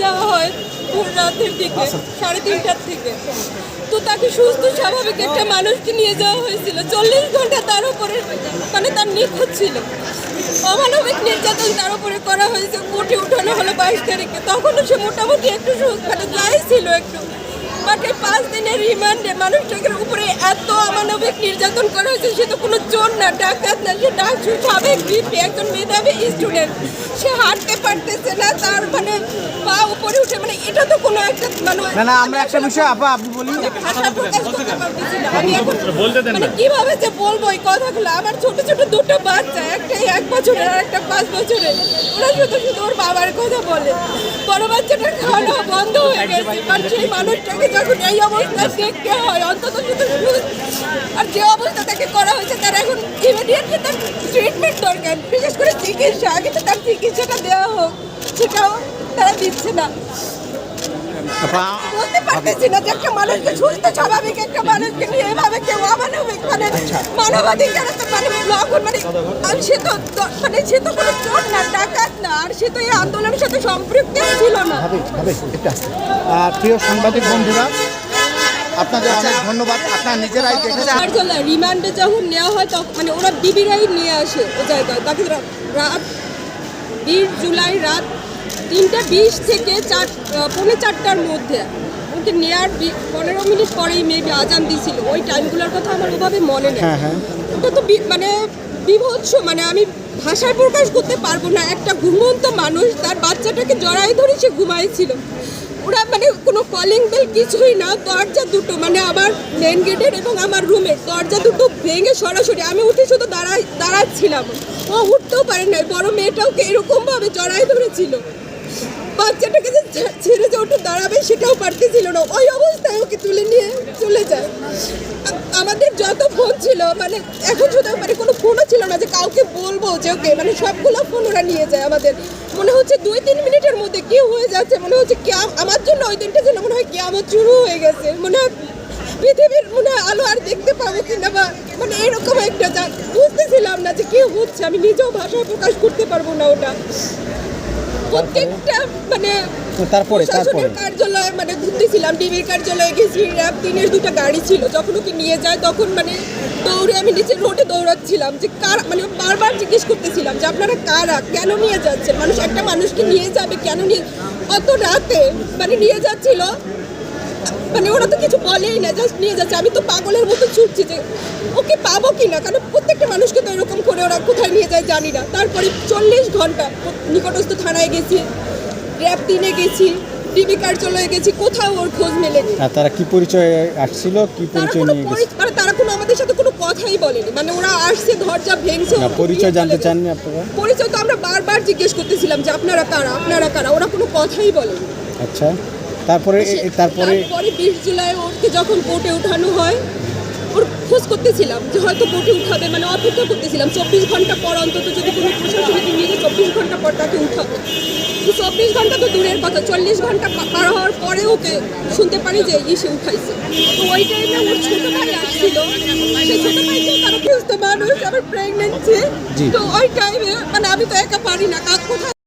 যাওয়া হয় ভোর রাতের দিকে সাড়ে তিনটার থেকে তো তাকে সুস্থ স্বাভাবিক একটা মানুষকে নিয়ে যাওয়া হয়েছিল। চল্লিশ ঘণ্টা তার উপরে মানে তার নিখোঁজ ছিল। অমানবিক নির্যাতন তার উপরে করা হয়েছে কোর্টে উঠানো হলো বাইশ তারিখে। তখনও সে মোটামুটি একটু সুস্থ মানে যাই ছিল একটু। বাট এই পাঁচ দিনের রিমান্ডে মানুষটাকে উপরে এত অমানবিক নির্যাতন করা হয়েছে সে তো কোনো চোর না ডাকাত না। সে ডাকসু সাবেক একজন মেধাবী স্টুডেন্ট সে হাঁটতে পারতেছে না তার মানে পা উপরে উঠে মানে এটা তো কোনো একটা মানে না না আমরা একটা বিষয় আপা আপনি বলি ভাষা প্রকাশ করতে পারতেছি না। আমি মানে কীভাবে যে বলব এই কথাগুলো? আমার ছোট ছোট দুটো বাচ্চা একটা এক বছরের আর একটা পাঁচ বছরের। ওরা শুধু শুধু ওর বাবার কথা বলে। বড় বাচ্চাটার খাওয়া বন্ধ হয়ে গেছে। আর সেই মানুষটাকে যখন এই অবস্থায় দেখতে হয় অন্তত শুধু আর যে অবস্থা তাকে করা হয়েছে তার এখন ইমিডিয়েটলি তার ট্রিটমেন্ট দরকার। বিশেষ করে চিকিৎসা। আগে তো তার চিকিৎসাটা দেওয়া হোক সেটাও তারা দিচ্ছে না। বলতে পারতেছি না যে একটা মানুষকে সুস্থ স্বাভাবিক একটা মানুষকে নিয়ে এভাবে কেউ অমানবিক মানে মানবাধিকার তো মানে লঙ্ঘন মানে সে তো তো- মানে সে তো কোনো চোর না ডাকাত না আর সে তো এই আন্দোলনের সাথে সম্পৃক্ত ছিল না প্রিয় সাংবাদিক বন্ধুরা আপনাদের অনেক ধন্যবাদ। আপনারা নিজেরাই দেখেছেন। রিমান্ডে যখন নেওয়া হয় তখন মানে ওরা ডিবিরাই নিয়ে আসে ও জায়গায়। তাকে রাত বিশ জুলাই রাত তিনটা বিশ থেকে চার পৌনে চারটার মধ্যে। ওকে নেওয়ার বি- পনেরো মিনিট পরেই মেবি আজান দিছিল। ওই টাইমগুলোর কথা আমার ওভাবে মনে নেই। হ্যাঁ হ্যাঁ। ওটা তো মানে বিভৎস মানে আমি ভাষায় প্রকাশ করতে পারব না। একটা ঘুমন্ত মানুষ তার বাচ্চাটাকে জড়াই ধরে সে ঘুমাইছিল। ওরা মানে কোনো কলিং বেল কিছুই না দরজা দুটো মানে আমার মেন গেটের এবং আমার রুমের দরজা দুটো ভেঙে সরাসরি আমি উঠে শুধু দাঁড়াই দাঁড়াচ্ছিলাম। ও উঠতেও পারে না বড় মেয়েটাওকে এরকমভাবে জড়াই ধরেছিল। বাচ্চাটাকে যে ছেড়ে যে ওটা দাঁড়াবে সেটাও পারতেছিল না। ওই অবস্থায় ওকে তুলে নিয়ে চলে যায়। আমাদের যত ফোন ছিল মানে এখন শুধু মানে কোনো ফোনও ছিল না যে কাউকে বলব যে ওকে মানে সবগুলো ফোন ওরা নিয়ে যায় আমাদের। মনে হচ্ছে দুই তিন মিনিটের মধ্যে কি হয়ে যাচ্ছে, মনে হচ্ছে কেম আমার জন্য ওই দিনটা যেন মনে হয় কেমন শুরু হয়ে গেছে। মনে হয় পৃথিবীর মনে হয় আলো আর দেখতে পাবো কিনা বা মানে এরকম একটা বুঝতেছিলাম না যে কি হচ্ছে। আমি নিজেও ভাষায় প্রকাশ করতে পারব না ওটা। প্রত্যেকটা মানে তারপরে তারপরে? কার্যালয়ে মানে ঘুরতেছিলাম ডিবির কার্যালয়ে গেছি র্যাব তিনের দুটো গাড়ি ছিল যখন ওকে নিয়ে যায় তখন মানে দৌড়ে আমি নিচে রোডে দৌড়াচ্ছিলাম যে কার মানে বারবার জিজ্ঞেস করতেছিলাম যে আপনারা কারা কেন নিয়ে যাচ্ছেন? মানুষ একটা মানুষকে নিয়ে যাবে কেন নিয়ে অত রাতে মানে নিয়ে যাচ্ছিল মানে ওরা তো কিছু বলেই না জাস্ট নিয়ে যাচ্ছে। আমি তো পাগলের মতো ছুটছি যে ওকে পাবো কি না কারণ প্রত্যেকটা মানুষকে তো এরকম করে ওরা কোথায় নিয়ে যায় জানি না। তারপরে চল্লিশ ঘণ্টা নিকটস্থ থানায় গেছি র্যাব তিনে গেছি ডিবি কার্যালয়ে গেছি কোথাও ওর খোঁজ মেলেনি। আর তারা কি পরিচয় আসছিল? কি পরিচয় নিয়ে গেছে? মানে তারা কোনো আমাদের সাথে কোনো কথাই বলেনি। মানে ওরা আসছে দরজা ভেঙছে না পরিচয় জানতে চাননি আপনারা? পরিচয় তো আমরা বারবার জিজ্ঞেস করতেছিলাম যে আপনারা কারা? আপনারা কারা? ওরা কোনো কথাই বলেনি। আচ্ছা। তারপরে তারপরে বিশ জুলাই ওকে যখন কোর্টে উঠানো হয় ওর খোঁজ করতেছিলাম যে হয়তো কোর্টে উঠাবে মানে অপেক্ষা করতেছিলাম চব্বিশ ঘণ্টা পর অন্তত যদি কোনো প্রশাসনিক নিয়ে চব্বিশ ঘণ্টা পর তাকে উঠাবে। তো চব্বিশ ঘণ্টা তো দূরের কথা চল্লিশ ঘণ্টা পার হওয়ার পরে ওকে শুনতে পারি যে ইসে উঠাইছে। তো ওই টাইমে ওর ছোট ভাই আসছিল সেই ছোট ভাইকেও তারা সুস্থ মানুষ আবার প্রেগনেন্সি তো ওই টাইমে মানে আমি তো একা পারি না